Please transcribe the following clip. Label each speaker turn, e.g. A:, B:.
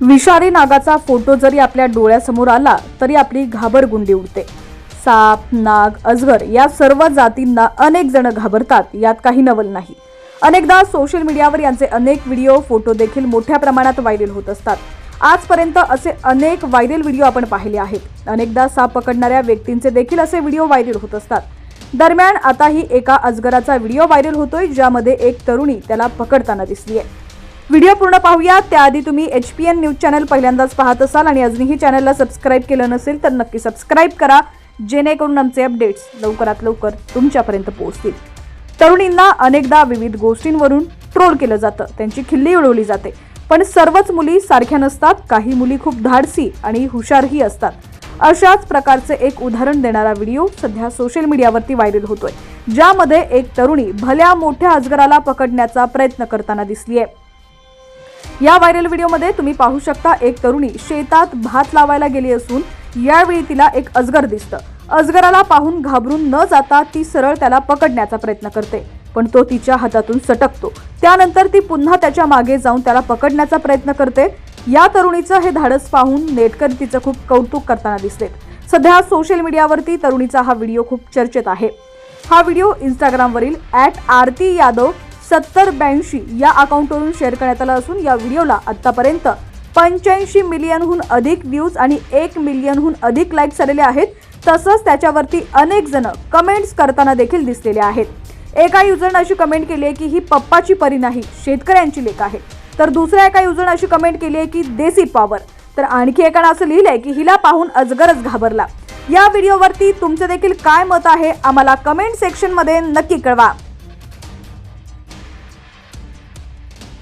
A: विषारी नागाचा फोटो जरी आपल्या डोळ्यासमोर आला तरी आपली घाबरगुंडी उडते. साप नाग अजगर या सर्व जातींना अनेक जण घाबरतात यात काही नवल नाही. अनेकदा सोशल मीडियावर यांचे अनेक व्हिडिओ फोटो देखील मोठ्या प्रमाणात व्हायरल होत असतात. आजपर्यंत असे अनेक व्हायरल व्हिडिओ आपण पाहिले आहेत. अनेकदा साप पकडणाऱ्या व्यक्तींचे देखील असे व्हिडिओ व्हायरल होत असतात. दरम्यान आताही एका अजगराचा व्हिडिओ व्हायरल होतोय ज्यामध्ये एक तरुणी त्याला पकडताना दिसली आहे व्हिडिओ पूर्ण पाहूया त्याआधी तुम्ही H P N news channel पहिल्यांदाच पाहत असाल आणि अजूनही चॅनलला सबस्क्राईब केलं नसेल तर नक्की सबस्क्राईब करा जेणेकरून आमचे अपडेट्स लवकरात लवकर तुमच्यापर्यंत पोहोचतील. तरुणींना अनेकदा विविध गोष्टींवरून ट्रोल केलं जातं. त्यांची खिल्ली उडवली जाते. पण सर्वच मुली सारख्या नसतात. काही मुली खूप धाडसी आणि हुशारही असतात. अशाच प्रकारचे एक उदाहरण देणारा व्हिडिओ सध्या सोशल मीडियावरती व्हायरल होतोय. ज्यामध्ये एक तरुणी भल्या मोठ्या अजगराला पकडण्याचा प्रयत्न करताना दिसली आहे या व्हायरल व्हिडिओमध्ये तुम्ही पाहू शकता एक तरुणी शेतात भात लावायला गेली असून यावेळी तिला एक अजगर दिसतं. अजगराला पाहून घाबरून न जाता ती सरळ त्याला पकडण्याचा प्रयत्न करते पण तो तिच्या हातातून सटकतो. त्यानंतर ती पुन्हा त्याच्यामागे जाऊन त्याला पकडण्याचा प्रयत्न करते. या तरुणीचं हे धाडस पाहून नेटकर तिचं खूप कौतुक करताना दिसते. सध्या सोशल मीडियावरती तरुणीचा हा व्हिडिओ खूप चर्चेत आहे. हा व्हिडिओ इंस्टाग्रामवरील ॲट आरती यादव सत्तर ब्याऐंशी या अकाउंटवरून शेअर करण्यात आला असून या व्हिडिओला आत्तापर्यंत पंच्याऐंशी मिलियनहून अधिक व्ह्यूज आणि एक मिलियनहून अधिक लाईक्स आलेले आहेत. तसंच त्याच्यावरती अनेक जण कमेंट्स करताना देखील दिसलेले आहेत. एका युजरनं अशी कमेंट केली आहे की ही पप्पाची परी नाही शेतकऱ्यांची लेख आहे तर दुसऱ्या एका युजरनं अशी कमेंट केली आहे की देसी पॉवर तर आणखी एकानं असं लिहिलंय की हिला पाहून अजगरच घाबरला. या व्हिडिओवरती तुमचं देखील काय मत आहे? आम्हाला कमेंट सेक्शनमध्ये नक्की कळवा.